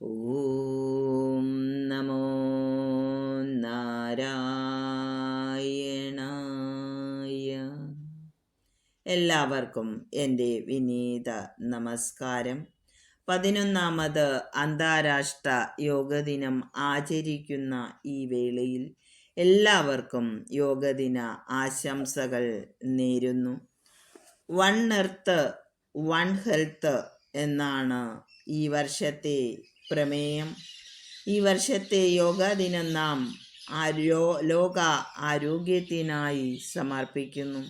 ഓം നമോ നാരായണായ എല്ലാവർക്കും എന്റെ വിനീത നമസ്കാരം. പതിനൊന്നാമത് അന്താരാഷ്ട്ര യോഗ ദിനം ആചരിക്കുന്ന ഈ വേളയിൽ എല്ലാവർക്കും യോഗ യോഗദിന ആശംസകൾ നേരുന്നു. വൺ എർത്ത് വൺ ഹെൽത്ത് എന്നാണ് ഈ വർഷത്തെ പ്രമേയം. ഈ വർഷത്തെ യോഗാ ദിനം നാം ആരോ ലോക ആരോഗ്യത്തിനായി സമർപ്പിക്കുന്നു.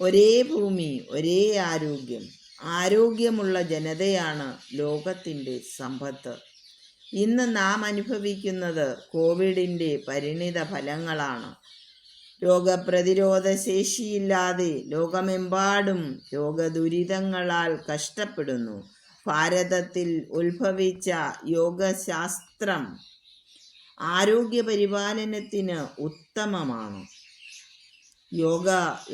ഒരേ ഭൂമി ഒരേ ആരോഗ്യം. ആരോഗ്യമുള്ള ജനതയാണ് ലോകത്തിന്റെ സമ്പത്ത്. ഇന്ന് നാം അനുഭവിക്കുന്നത് കോവിഡിന്റെ പരിണിത ഫലങ്ങളാണ്. രോഗപ്രതിരോധ ശേഷിയില്ലാതെ ലോകമെമ്പാടും രോഗദുരിതങ്ങളാൽ കഷ്ടപ്പെടുന്നു. ഭാരതത്തിൽ ഉത്ഭവിച്ച യോഗശാസ്ത്രം ആരോഗ്യപരിപാലനത്തിന് ഉത്തമമാണ്. യോഗ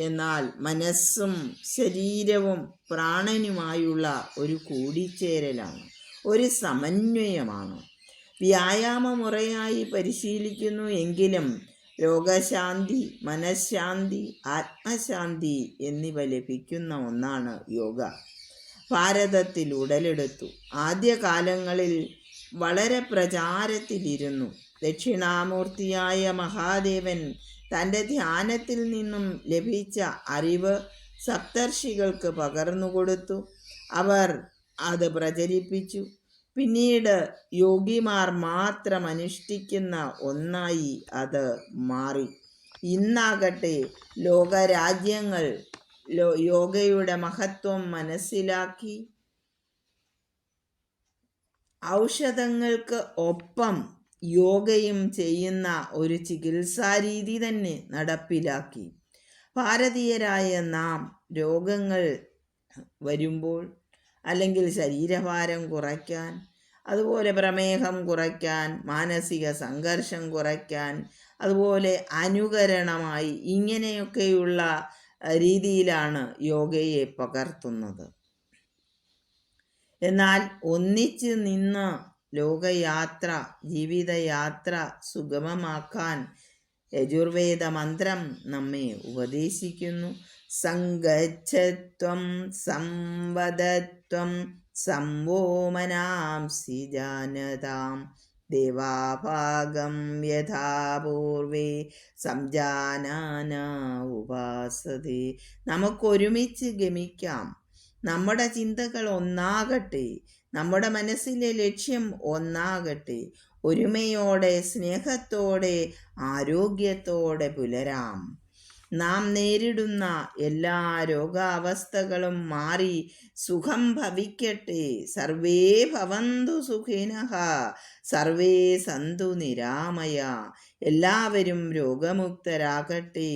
എന്നാൽ മനസ്സും ശരീരവും പ്രാണനുമായുള്ള ഒരു കൂടിച്ചേരലാണ് ഒരു സമന്വയമാണ്. വ്യായാമ മുറയായി പരിശീലിക്കുന്നു എങ്കിലും രോഗശാന്തി മനഃശാന്തി ആത്മശാന്തി എന്നിവ ലഭിക്കുന്ന ഒന്നാണ് യോഗ. ഭാരതത്തിൽ ഉടലെടുത്തു ആദ്യകാലങ്ങളിൽ വളരെ പ്രചാരത്തിലിരുന്നു. ദക്ഷിണാമൂർത്തിയായ മഹാദേവൻ തന്റെ ധ്യാനത്തിൽ നിന്നും ലഭിച്ച അറിവ് സപ്തർഷികൾക്ക് പകർന്നുകൊടുത്തു അവർ അത് പ്രചരിപ്പിച്ചു. പിന്നീട് യോഗിമാർ മാത്രം അനുഷ്ഠിക്കുന്ന ഒന്നായി അത് മാറി. ഇന്നാകട്ടെ ലോകരാജ്യങ്ങൾ യോഗയുടെ മഹത്വം മനസ്സിലാക്കി. ഔഷധങ്ങൾക്ക് ഒപ്പം യോഗയും ചെയ്യുന്ന ഒരു ചികിത്സാരീതി തന്നെ നടപ്പിലാക്കി. ഭാരതീയരായ നാം രോഗങ്ങൾ വരുമ്പോൾ അല്ലെങ്കിൽ ശരീരഭാരം കുറയ്ക്കാൻ അതുപോലെ പ്രമേഹം കുറയ്ക്കാൻ മാനസിക സംഘർഷം കുറയ്ക്കാൻ അതുപോലെ അനുകരണമായി ഇങ്ങനെയൊക്കെയുള്ള രീതിയിലാണ് യോഗയെ പകർത്തുന്നത്. എന്നാൽ ഒന്നിച്ച് നിന്ന് ലോകയാത്ര ജീവിതയാത്ര സുഗമമാക്കാൻ യജുർവേദ മന്ത്രം നമ്മെ ഉപദേശിക്കുന്നു. സംഗച്ഛത്വം സംവദത്വം സംവോമനാംസി ജാനതാം. ദേവാഭാഗം യഥാ പൂർവേ സംജാനാന ഉപാസതേ. നമുക്കൊരുമിച്ച് ഗമിക്കാം. നമ്മുടെ ചിന്തകൾ ഒന്നാകട്ടെ. നമ്മുടെ മനസ്സിലെ ലക്ഷ്യം ഒന്നാകട്ടെ. ഒരുമയോടെ സ്നേഹത്തോടെ ആരോഗ്യത്തോടെ പുലരാം. നാം നേരിടുന്ന എല്ലാ രോഗാവസ്ഥകളും മാറി സുഖം ഭവിക്കട്ടെ. സർവേ ഭവന്തു സുഖിനഃ. സർവേ സന്തു നിരാമയ. എല്ലാവരും രോഗമുക്തരാകട്ടെ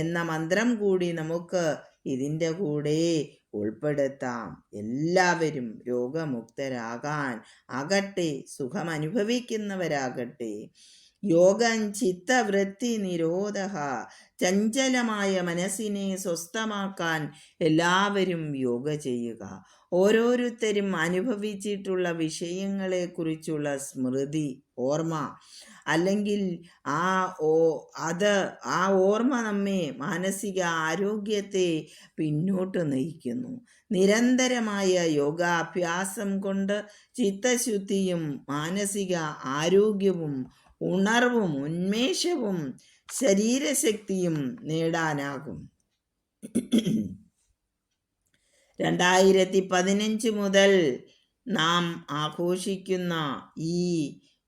എന്ന മന്ത്രം കൂടി നമുക്ക് ഇതിന്റെ കൂടെ ഉൾപ്പെടുത്താം. എല്ലാവരും രോഗമുക്തരാകാൻ ആകട്ടെ സുഖം അനുഭവിക്കുന്നവരാകട്ടെ യോഗം ചിത്തവൃത്തി നിരോധ ചഞ്ചലമായ മനസ്സിനെ സ്വസ്ഥമാക്കാൻ എല്ലാവരും യോഗ ചെയ്യുക. ഓരോരുത്തരും അനുഭവിച്ചിട്ടുള്ള വിഷയങ്ങളെക്കുറിച്ചുള്ള സ്മൃതി ഓർമ്മ. അല്ലെങ്കിൽ ആ ഓ അത് ആ ഓർമ്മ നമ്മെ മാനസിക ആരോഗ്യത്തെ പിന്നോട്ട് നയിക്കുന്നു. നിരന്തരമായ യോഗാഭ്യാസം കൊണ്ട് ചിത്തശുദ്ധിയും മാനസിക ആരോഗ്യവും ഉണർവും ഉന്മേഷവും ശരീരശക്തിയും നേടാനാകും. രണ്ടായിരത്തി പതിനഞ്ച് മുതൽ നാം ആഘോഷിക്കുന്ന ഈ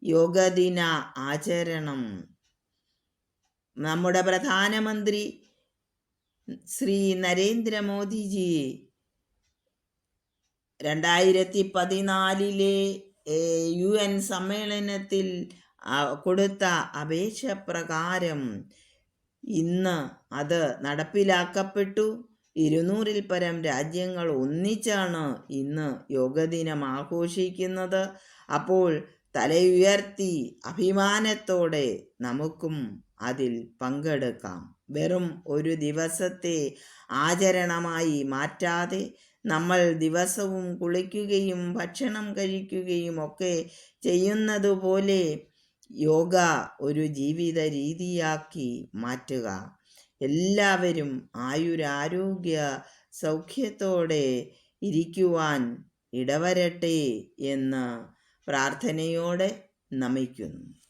യോഗദിന ആചരണം. നമ്മുടെ പ്രധാനമന്ത്രി ശ്രീ നരേന്ദ്രമോദിജി രണ്ടായിരത്തി പതിനാലിലെ യു എൻ സമ്മേളനത്തിൽ കൊടുത്ത അപേക്ഷ പ്രകാരം ഇന്ന് അത് നടപ്പിലാക്കപ്പെട്ടു. ഇരുന്നൂറിൽ പരം രാജ്യങ്ങൾ ഒന്നിച്ചാണ് ഇന്ന് യോഗദിനം ആഘോഷിക്കുന്നത്. അപ്പോൾ തലയുയർത്തി അഭിമാനത്തോടെ നമുക്കും അതിൽ പങ്കെടുക്കാം. വെറും ഒരു ദിവസത്തെ ആചരണമായി മാറ്റാതെ നമ്മൾ ദിവസവും കുളിക്കുകയും ഭക്ഷണം കഴിക്കുകയും ഒക്കെ ചെയ്യുന്നത് പോലെ യോഗ ഒരു ജീവിത രീതിയാക്കി മാറ്റുക. എല്ലാവരും ആയുരാരോഗ്യ സൗഖ്യത്തോടെ ഇരിക്കുവാൻ ഇടവരട്ടെ എന്ന് പ്രാർത്ഥനയോടെ നമിക്കുന്നു.